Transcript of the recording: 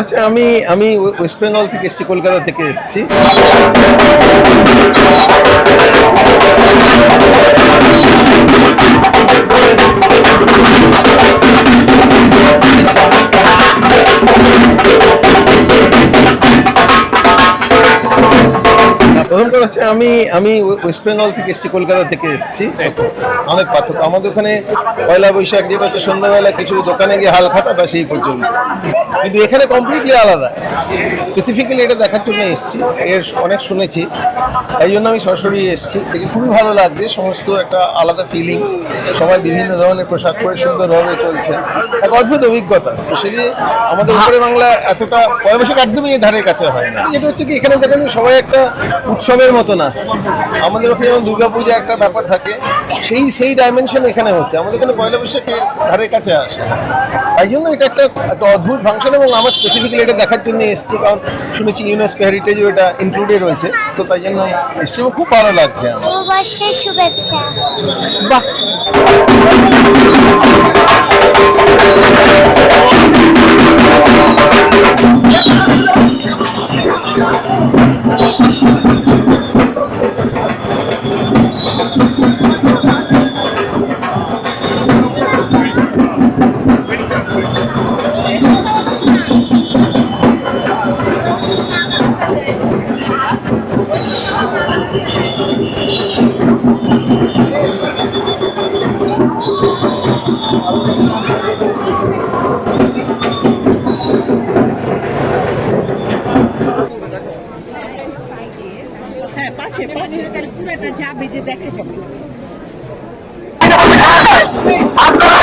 হচ্ছে আমি আমি ওয়েস্ট বেঙ্গল থেকে এসেছি কলকাতা থেকে এসেছি। হচ্ছে আমি আমি ওয়েস্ট বেঙ্গল থেকে এসেছি, কলকাতা থেকে এসেছি। অনেক পার্থক্য। আমাদের ওখানে পয়লা বৈশাখ যেটা হচ্ছে সন্ধ্যাবেলা কিছু দোকানে গিয়ে হাল খাতা বা সেই পর্যন্ত। কিন্তু এখানে কমপ্লিটলি আলাদা। স্পেসিফিক্যালি এটা দেখার জন্য এসেছি। এর অনেক শুনেছি। তাই জন্য আমি সরাসরি এসেছি। দেখে খুবই ভালো লাগছে। সমস্ত একটা আলাদা ফিলিংস সবাই বিভিন্ন ধরনের পোশাক পরে সুন্দরভাবে চলছে। এক অদ্ভুত অভিজ্ঞতা। স্পেশালি আমাদের উপরে বাংলা এতটা পয়লা বৈশাখ একদমই ধারে কাছে হয় না। যেটা হচ্ছে কি, এখানে দেখেন সবাই একটা উৎসবের মতন আসছে আমাদের ওখানে যেমন দুর্গাপূজা একটা ব্যাপার থাকে সেই সেই ডাইমেনশন এখানে হচ্ছে। আমাদের এখানে পয়লা বৈশাখের ধারে কাছে আসে। তাই জন্য এটা একটা একটা অদ্ভুত ফাংশন এবং আমার স্পেসিফিক্যালি এটা দেখার জন্য এসেছি কারণ শুনেছি ইউনেস্কো হেরিটেজও এটা ইনক্লুডেড রয়েছে। তো তাই জন্য এসেছি এবং খুব ভালো লাগছে আমার। শুভেচ্ছা। বাহ! পাশে পাশে। তাহলে পুরোটা যাবে যে দেখা যাবে? আপনারা